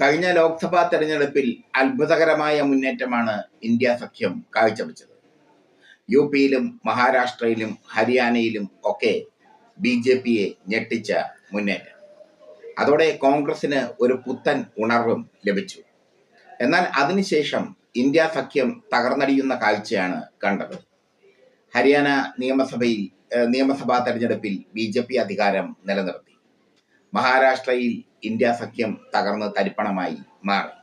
കഴിഞ്ഞ ലോക്സഭാ തെരഞ്ഞെടുപ്പിൽ അത്ഭുതകരമായ മുന്നേറ്റമാണ് ഇന്ത്യ സഖ്യം കാഴ്ചവെച്ചത്. യു പിയിലും മഹാരാഷ്ട്രയിലും ഹരിയാനയിലും ഒക്കെ ബി ജെ പിയെ ഞെട്ടിച്ച മുന്നേറ്റം. അതോടെ കോൺഗ്രസിന് ഒരു പുത്തൻ ഉണർവും ലഭിച്ചു. എന്നാൽ അതിനുശേഷം ഇന്ത്യ സഖ്യം തകർന്നടിയുന്ന കാഴ്ചയാണ് കണ്ടത്. ഹരിയാന നിയമസഭയിൽ നിയമസഭാ തെരഞ്ഞെടുപ്പിൽ ബി ജെ പി അധികാരം നിലനിർത്തി. മഹാരാഷ്ട്രയിൽ ഇന്ത്യ സഖ്യം തകർന്ന് തരിപ്പണമായി മാറി.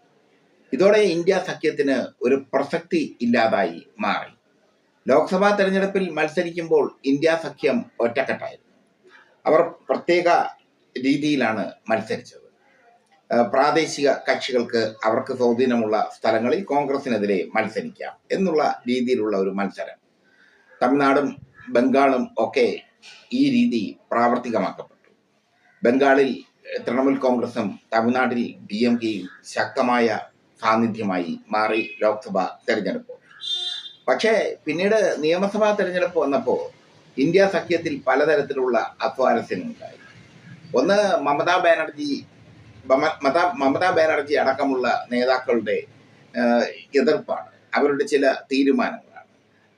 ഇതോടെ ഇന്ത്യ സഖ്യത്തിന് ഒരു പ്രസക്തി ഇല്ലാതായി മാറി. ലോക്സഭാ തെരഞ്ഞെടുപ്പിൽ മത്സരിക്കുമ്പോൾ ഇന്ത്യ സഖ്യം ഒറ്റക്കെട്ടായിരുന്നു. അവർ പ്രത്യേക രീതിയിലാണ് മത്സരിച്ചത്. പ്രാദേശിക കക്ഷികൾക്ക് അവർക്ക് സ്വാധീനമുള്ള സ്ഥലങ്ങളിൽ കോൺഗ്രസിനെതിരെ മത്സരിക്കാം എന്നുള്ള രീതിയിലുള്ള ഒരു മത്സരം. തമിഴ്നാടും ബംഗാളും ഒക്കെ ഈ രീതി പ്രാവർത്തികമാക്കപ്പെട്ടു. ബംഗാളിൽ തൃണമൂൽ കോൺഗ്രസും തമിഴ്നാട്ടിൽ ഡി എം കെയും ശക്തമായ സാന്നിധ്യമായി മാറി ലോക്സഭ തെരഞ്ഞെടുപ്പ്. പക്ഷേ പിന്നീട് നിയമസഭാ തെരഞ്ഞെടുപ്പ് വന്നപ്പോൾ ഇന്ത്യ സഖ്യത്തിൽ പലതരത്തിലുള്ള അസ്വാരസ്യങ്ങളുണ്ടായി ഒന്ന് മമതാ ബാനർജി മമ- മമതാ ബാനർജി അടക്കമുള്ള നേതാക്കളുടെ എതിർപ്പാണ്. അവരുടെ ചില തീരുമാനങ്ങളാണ്.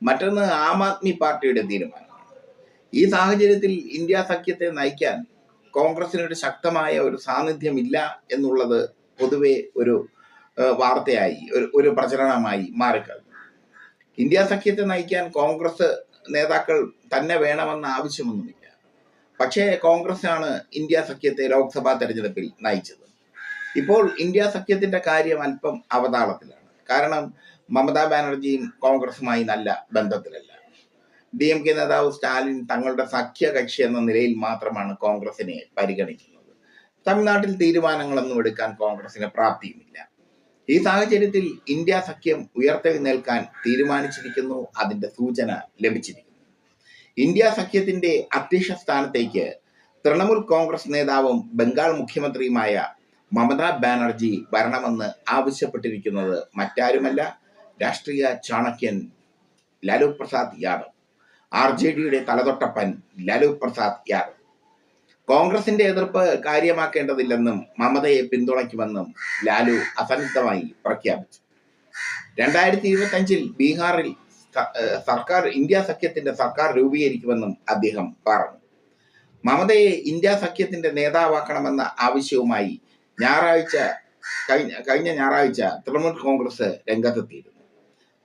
മറ്റൊന്ന് ആം ആദ്മി പാർട്ടിയുടെ തീരുമാനമാണ്. ഈ സാഹചര്യത്തിൽ ഇന്ത്യ സഖ്യത്തെ നയിക്കാൻ കോൺഗ്രസിന് ഒരു ശക്തമായ ഒരു സാന്നിധ്യം ഇല്ല എന്നുള്ളത് പൊതുവെ ഒരു വാർത്തയായി ഒരു ഒരു പ്രചരണമായി മാറിക്കഴിഞ്ഞു. ഇന്ത്യ സഖ്യത്തെ നയിക്കാൻ കോൺഗ്രസ് നേതാക്കൾ തന്നെ വേണമെന്ന ആവശ്യമൊന്നുമില്ല. പക്ഷേ കോൺഗ്രസ് ആണ് ഇന്ത്യ സഖ്യത്തെ ലോക്സഭാ തെരഞ്ഞെടുപ്പിൽ നയിച്ചത്. ഇപ്പോൾ ഇന്ത്യ സഖ്യത്തിന്റെ കാര്യം അല്പം അവതാളത്തിലാണ്. കാരണം മമതാ ബാനർജിയും കോൺഗ്രസുമായി നല്ല ബന്ധത്തിലല്ല. ഡി എം കെ നേതാവ് സ്റ്റാലിൻ തങ്ങളുടെ സഖ്യ കക്ഷി എന്ന നിലയിൽ മാത്രമാണ് കോൺഗ്രസിനെ പരിഗണിക്കുന്നത്. തമിഴ്നാട്ടിൽ തീരുമാനങ്ങളൊന്നും എടുക്കാൻ കോൺഗ്രസിന് പ്രാപ്തിയുമില്ല. ഈ സാഹചര്യത്തിൽ ഇന്ത്യ സഖ്യം ഉയർത്തെഴുന്നേൽക്കാൻ തീരുമാനിച്ചിരിക്കുന്നു അതിന്റെ സൂചന ലഭിച്ചിരിക്കുന്നു. ഇന്ത്യ സഖ്യത്തിന്റെ അധ്യക്ഷ സ്ഥാനത്തേക്ക് തൃണമൂൽ കോൺഗ്രസ് നേതാവും ബംഗാൾ മുഖ്യമന്ത്രിയുമായ മമതാ ബാനർജി വരണമെന്ന് ആവശ്യപ്പെട്ടിരിക്കുന്നത് മറ്റാരുമല്ല രാഷ്ട്രീയ ചാണക്യൻ ലാലു പ്രസാദ് യാദവ്. ആർ ജെ ഡിയുടെ തലതൊട്ടപ്പൻ ലാലു പ്രസാദ് യാദവ് കോൺഗ്രസിന്റെ എതിർപ്പ് കാര്യമാക്കേണ്ടതില്ലെന്നും മമതയെ പിന്തുണയ്ക്കുമെന്നും ലാലു അസന്നിഗ്ധമായി പ്രഖ്യാപിച്ചു. രണ്ടായിരത്തി ഇരുപത്തി അഞ്ചിൽ ബീഹാറിൽ സർക്കാർ ഇന്ത്യ സഖ്യത്തിന്റെ സർക്കാർ രൂപീകരിക്കുമെന്നും അദ്ദേഹം പറഞ്ഞു. മമതയെ ഇന്ത്യ സഖ്യത്തിന്റെ നേതാവാക്കണമെന്ന ആവശ്യവുമായി ഞായറാഴ്ച കഴിഞ്ഞ കഴിഞ്ഞ ഞായറാഴ്ച തൃണമൂൽ കോൺഗ്രസ് രംഗത്തെത്തിയിരുന്നു.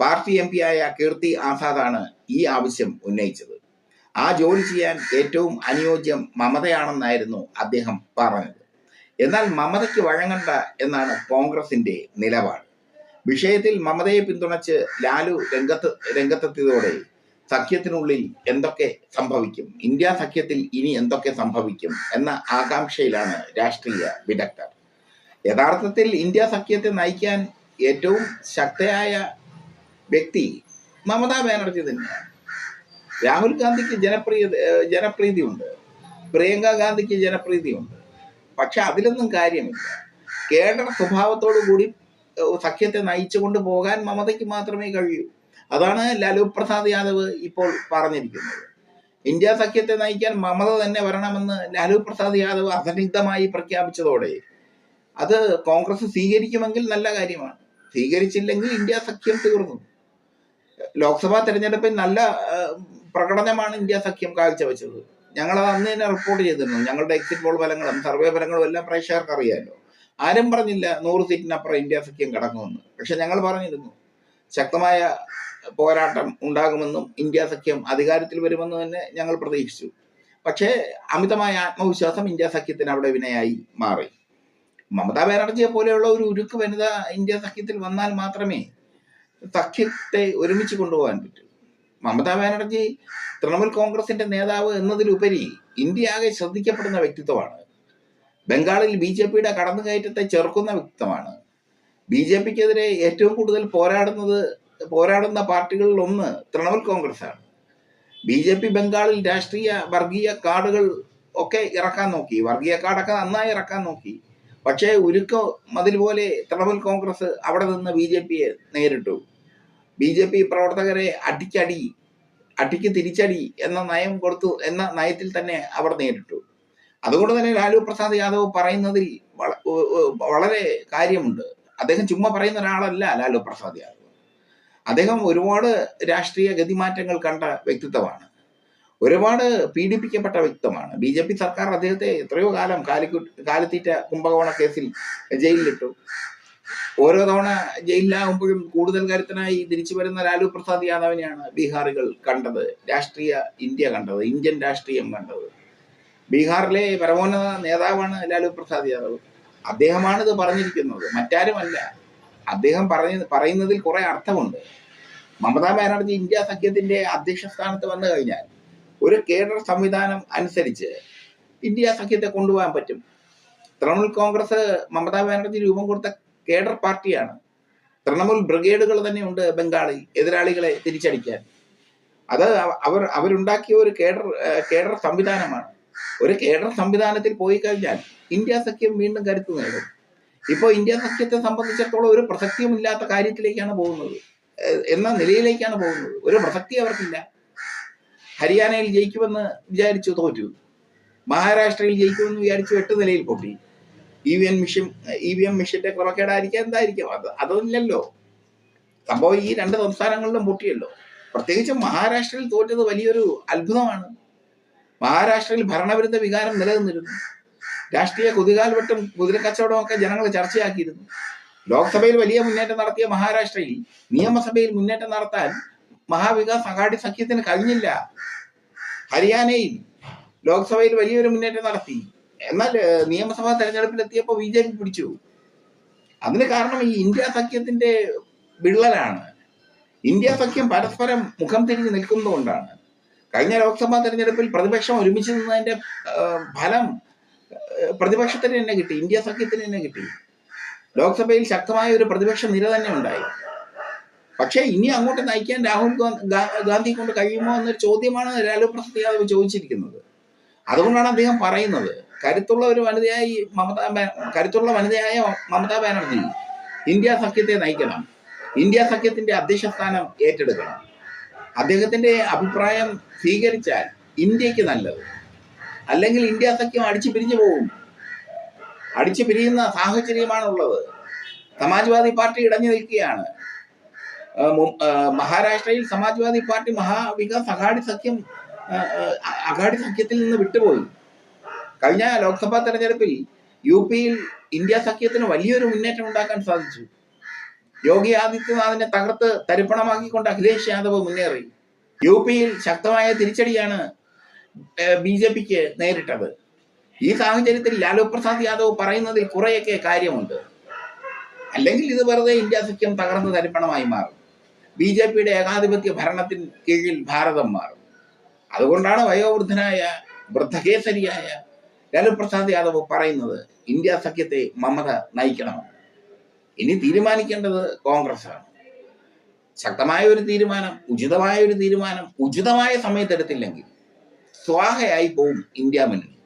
പാർട്ടി എം ആയ കീർത്തി ആസാദാണ് ഈ ആവശ്യം ഉന്നയിച്ചത്. ആ ജോലി ചെയ്യാൻ ഏറ്റവും അനുയോജ്യം മമതയാണെന്നായിരുന്നു അദ്ദേഹം പറഞ്ഞത്. എന്നാൽ മമതയ്ക്ക് വഴങ്ങണ്ട എന്നാണ് കോൺഗ്രസിന്റെ നിലപാട്. വിഷയത്തിൽ മമതയെ പിന്തുണച്ച് ലാലു രംഗത്ത് രംഗത്തെത്തിയതോടെ സഖ്യത്തിനുള്ളിൽ എന്തൊക്കെ സംഭവിക്കും ഇന്ത്യ സഖ്യത്തിൽ ഇനി എന്തൊക്കെ സംഭവിക്കും എന്ന ആകാംക്ഷയിലാണ് രാഷ്ട്രീയ വിദഗ്ധർ. യഥാർത്ഥത്തിൽ ഇന്ത്യ സഖ്യത്തെ നയിക്കാൻ ഏറ്റവും ശക്തയായ വ്യക്തി മമതാ ബാനർജി തന്നെയാണ് രാഹുൽ ഗാന്ധിക്ക് ജനപ്രിയ ജനപ്രീതി ജനപ്രീതിയുണ്ട്. പ്രിയങ്ക ഗാന്ധിക്ക് ജനപ്രീതിയുണ്ട്. പക്ഷെ അതിലൊന്നും കാര്യമില്ല. കേഡർ സ്വഭാവത്തോടു കൂടി സഖ്യത്തെ സഖ്യത്തെ നയിച്ചുകൊണ്ട് പോകാൻ മമതയ്ക്ക് മാത്രമേ കഴിയൂ. അതാണ് ലാലു പ്രസാദ് യാദവ് ഇപ്പോൾ പറഞ്ഞിരിക്കുന്നത്. ഇന്ത്യ സഖ്യത്തെ നയിക്കാൻ മമത തന്നെ വരണമെന്ന് ലാലു പ്രസാദ് യാദവ് അസന്നിഗ്ധമായി പ്രഖ്യാപിച്ചതോടെ അത് കോൺഗ്രസ് സ്വീകരിക്കുമെങ്കിൽ നല്ല കാര്യമാണ്. സ്വീകരിച്ചില്ലെങ്കിൽ ഇന്ത്യ സഖ്യം തീർന്നു. ലോക്സഭാ തെരഞ്ഞെടുപ്പിൽ നല്ല പ്രകടനമാണ് ഇന്ത്യ സഖ്യം കാഴ്ചവെച്ചത്. ഞങ്ങൾ അത് അന്ന് തന്നെ റിപ്പോർട്ട് ചെയ്തിരുന്നു. ഞങ്ങളുടെ എക്സിറ്റ് പോൾ ഫലങ്ങളും സർവേ ഫലങ്ങളും എല്ലാം പ്രേക്ഷകർക്ക് അറിയാമല്ലോ ആരും പറഞ്ഞില്ല നൂറ് സീറ്റിനപ്പുറം ഇന്ത്യ സഖ്യം കടക്കുമെന്ന്. പക്ഷെ ഞങ്ങൾ പറഞ്ഞിരുന്നു ശക്തമായ പോരാട്ടം ഉണ്ടാകുമെന്നും ഇന്ത്യ സഖ്യം അധികാരത്തിൽ വരുമെന്നും തന്നെ ഞങ്ങൾ പ്രതീക്ഷിച്ചു. പക്ഷേ അമിതമായ ആത്മവിശ്വാസം ഇന്ത്യ സഖ്യത്തിന് അവിടെ വിനയായി മാറി. മമതാ ബാനർജിയെ പോലെയുള്ള ഒരു ഉരുക്ക് വനിത ഇന്ത്യ സഖ്യത്തിൽ വന്നാൽ മാത്രമേ സഖ്യത്തെ ഒരുമിച്ച് കൊണ്ടുപോകാൻ പറ്റും. മമതാ ബാനർജി തൃണമൂൽ കോൺഗ്രസിന്റെ നേതാവ് എന്നതിലുപരി ഇന്ത്യ ആകെ ശ്രദ്ധിക്കപ്പെടുന്ന വ്യക്തിത്വമാണ്. ബംഗാളിൽ ബി ജെ പിയുടെ കടന്നുകയറ്റത്തെ ചെറുക്കുന്ന വ്യക്തിത്വമാണ്. ബി ജെ പിക്കെതിരെ ഏറ്റവും കൂടുതൽ പോരാടുന്നത് പോരാടുന്ന പാർട്ടികളിൽ ഒന്ന് തൃണമൂൽ കോൺഗ്രസ് ആണ് ബി ജെ പി ബംഗാളിൽ രാഷ്ട്രീയ വർഗീയ കാർഡുകൾ ഒക്കെ ഇറക്കാൻ നോക്കി. വർഗീയ കാർഡൊക്കെ നന്നായി ഇറക്കാൻ നോക്കി. പക്ഷേ ഉരുക്കോ മതിൽ പോലെ തൃണമൂൽ കോൺഗ്രസ് അവിടെ നിന്ന് ബി ജെ പിയെ നേരിട്ടു. ബി ജെ പി പ്രവർത്തകരെ അടിക്കടി അടിക്ക് തിരിച്ചടി എന്ന നയം കൊടുത്തു എന്ന നയത്തിൽ തന്നെ അവർ നേരിട്ടു. അതുകൊണ്ട് തന്നെ ലാലു പ്രസാദ് യാദവ് പറയുന്നതിൽ വളരെ കാര്യമുണ്ട്. അദ്ദേഹം ചുമ്മാ പറയുന്ന ഒരാളല്ല ലാലു പ്രസാദ് യാദവ്. അദ്ദേഹം ഒരുപാട് രാഷ്ട്രീയ ഗതിമാറ്റങ്ങൾ കണ്ട വ്യക്തിത്വമാണ്. ഒരുപാട് പീഡിപ്പിക്കപ്പെട്ട വ്യക്തിത്വമാണ്. ബി ജെ പി സർക്കാർ അദ്ദേഹത്തെ എത്രയോ കാലം കാലിക്കു കാലിത്തീറ്റ കുംഭകോണ കേസിൽ ജയിലിലിട്ടു. ഓരോ തവണ ജയിലിലാകുമ്പോഴും കൂടുതൽ കരുത്തനായി തിരിച്ചു വരുന്ന ലാലു പ്രസാദ് യാദവിനെയാണ് ബീഹാറികൾ കണ്ടത് രാഷ്ട്രീയ ഇന്ത്യ കണ്ടത് ഇന്ത്യൻ രാഷ്ട്രീയം കണ്ടത്. ബീഹാറിലെ പരമോന്നത നേതാവാണ് ലാലു പ്രസാദ് യാദവ്. അദ്ദേഹമാണ് ഇത് പറഞ്ഞിരിക്കുന്നത്. മറ്റാരുമല്ല. അദ്ദേഹം പറഞ്ഞ പറയുന്നതിൽ കുറെ അർത്ഥമുണ്ട്. മമതാ ബാനർജി ഇന്ത്യ സഖ്യത്തിന്റെ അധ്യക്ഷ സ്ഥാനത്ത് വന്നു കഴിഞ്ഞാൽ ഒരു കേഡർ സംവിധാനം അനുസരിച്ച് ഇന്ത്യ സഖ്യത്തെ കൊണ്ടുപോകാൻ പറ്റും. തൃണമൂൽ കോൺഗ്രസ് മമതാ ബാനർജി രൂപം കൊടുത്ത കേഡർ പാർട്ടിയാണ്. തൃണമൂൽ ബ്രിഗേഡുകൾ തന്നെയുണ്ട് ബംഗാളിൽ എതിരാളികളെ തിരിച്ചടിക്കാൻ. അത് അവ- അവർ അവരുണ്ടാക്കിയ ഒരു കേഡർ കേഡർ സംവിധാനമാണ്. ഒരു കേഡർ സംവിധാനത്തിൽ പോയി കഴിഞ്ഞാൽ ഇന്ത്യ സഖ്യം വീണ്ടും കരുത്തു നേടും. ഇപ്പോൾ ഇന്ത്യ സഖ്യത്തെ സംബന്ധിച്ചിടത്തോളം ഒരു പ്രസക്തിയുമില്ലാത്ത കാര്യത്തിലേക്കാണ് പോകുന്നത്. എന്ന നിലയിലേക്കാണ് പോകുന്നത്. ഒരു പ്രസക്തി അവർക്കില്ല. ഹരിയാനയിൽ ജയിക്കുമെന്ന് വിചാരിച്ചു തോറ്റു. മഹാരാഷ്ട്രയിൽ ജയിക്കുമെന്ന് വിചാരിച്ചു എട്ട് നിലയിൽ പൊട്ടി. E V M machine E V M മിഷന്റെ ക്രമക്കേടായിരിക്കാം എന്തായിരിക്കും? അത് അതൊന്നുമില്ലല്ലോ. സംഭവം ഈ രണ്ട് സംസ്ഥാനങ്ങളിലും പൊട്ടിയല്ലോ. പ്രത്യേകിച്ച് മഹാരാഷ്ട്രയിൽ തോറ്റത് വലിയൊരു അത്ഭുതമാണ്. മഹാരാഷ്ട്രയിൽ ഭരണവിരുദ്ധ വികാരം നിലനിന്നിരുന്നു. രാഷ്ട്രീയ കുതികാൽവട്ടം കുതിരക്കച്ചവടവും ഒക്കെ ജനങ്ങൾ ചർച്ചയാക്കിയിരുന്നു. ലോക്സഭയിൽ വലിയ മുന്നേറ്റം നടത്തിയ മഹാരാഷ്ട്രയിൽ നിയമസഭയിൽ മുന്നേറ്റം നടത്താൻ മഹാവികാസ് അഘാടി സഖ്യത്തിന് കഴിഞ്ഞില്ല. ഹരിയാനയിൽ ലോക്സഭയിൽ വലിയൊരു മുന്നേറ്റം നടത്തി. എന്നാൽ നിയമസഭാ തെരഞ്ഞെടുപ്പിലെത്തിയപ്പോൾ ബി ജെ പി പിടിച്ചു. അതിന് കാരണം ഈ ഇന്ത്യ സഖ്യത്തിന്റെ വിള്ളലാണ്. ഇന്ത്യ സഖ്യം പരസ്പരം മുഖം തിരിഞ്ഞ് നിൽക്കുന്നതുകൊണ്ടാണ്. കഴിഞ്ഞ ലോക്സഭാ തെരഞ്ഞെടുപ്പിൽ പ്രതിപക്ഷം ഒരുമിച്ച് നിന്നതിന്റെ ഫലം പ്രതിപക്ഷത്തിന് തന്നെ കിട്ടി ഇന്ത്യ സഖ്യത്തിന് തന്നെ കിട്ടി. ലോക്സഭയിൽ ശക്തമായ ഒരു പ്രതിപക്ഷ നിര തന്നെ ഉണ്ടായി. പക്ഷേ ഇനി അങ്ങോട്ട് നയിക്കാൻ രാഹുൽ ഗാന്ധി കൊണ്ട് കഴിയുമോ എന്നൊരു ചോദ്യമാണ് ലാലു പ്രസാദ് യാദവ് ചോദിച്ചിരിക്കുന്നത്. അതുകൊണ്ടാണ് അദ്ദേഹം പറയുന്നത് കരുത്തുള്ള ഒരു വനിതയായി മമതാ കരുത്തുള്ള വനിതയായ മമതാ ബാനർജി ഇന്ത്യ സഖ്യത്തെ നയിക്കണം. ഇന്ത്യ സഖ്യത്തിന്റെ അധ്യക്ഷ സ്ഥാനം ഏറ്റെടുക്കണം. അദ്ദേഹത്തിന്റെ അഭിപ്രായം സ്വീകരിച്ചാൽ ഇന്ത്യയ്ക്ക് നല്ലത്. അല്ലെങ്കിൽ ഇന്ത്യ സഖ്യം അടിച്ചു പിരിഞ്ഞു പോകും. അടിച്ചു പിരിയുന്ന സാഹചര്യമാണുള്ളത്. സമാജ്വാദി പാർട്ടി ഇടഞ്ഞു നിൽക്കുകയാണ്. മഹാരാഷ്ട്രയിൽ സമാജ്വാദി പാർട്ടി മഹാവികാസ് അഘാടി സഖ്യം അഘാടി സഖ്യത്തിൽ നിന്ന് വിട്ടുപോയി. കഴിഞ്ഞ ലോക്സഭാ തെരഞ്ഞെടുപ്പിൽ യു പിയിൽ ഇന്ത്യ സഖ്യത്തിന് വലിയൊരു മുന്നേറ്റം ഉണ്ടാക്കാൻ സാധിച്ചു. യോഗി ആദിത്യനാഥിനെ തകർത്ത് തരിപ്പണമാക്കിക്കൊണ്ട് അഖിലേഷ് യാദവ് മുന്നേറി. യു പിയിൽ ശക്തമായ തിരിച്ചടിയാണ് ബി ജെ പിക്ക് നേരിട്ടത്. ഈ സാഹചര്യത്തിൽ ലാലു പ്രസാദ് യാദവ് പറയുന്നതിൽ കുറെയൊക്കെ കാര്യമുണ്ട്. അല്ലെങ്കിൽ ഇത് വെറുതെ ഇന്ത്യ സഖ്യം തകർന്ന് തരിപ്പണമായി മാറും. ബി ജെ പിയുടെ ഏകാധിപത്യ ഭരണത്തിന് കീഴിൽ ഭാരതം മാറും. അതുകൊണ്ടാണ് വയോവൃദ്ധനായ വൃദ്ധകേസരിയായ ലാലു പ്രസാദ് യാദവ് പറയുന്നത് ഇന്ത്യ സഖ്യത്തെ മമത നയിക്കണമെന്ന് ഇനി തീരുമാനിക്കേണ്ടത് കോൺഗ്രസ് ആണ് ശക്തമായ ഒരു തീരുമാനം ഉചിതമായ ഒരു തീരുമാനം ഉചിതമായ സമയത്ത് എടുത്തില്ലെങ്കിൽ സ്വാഹയായി പോവും ഇന്ത്യ മുന്നണി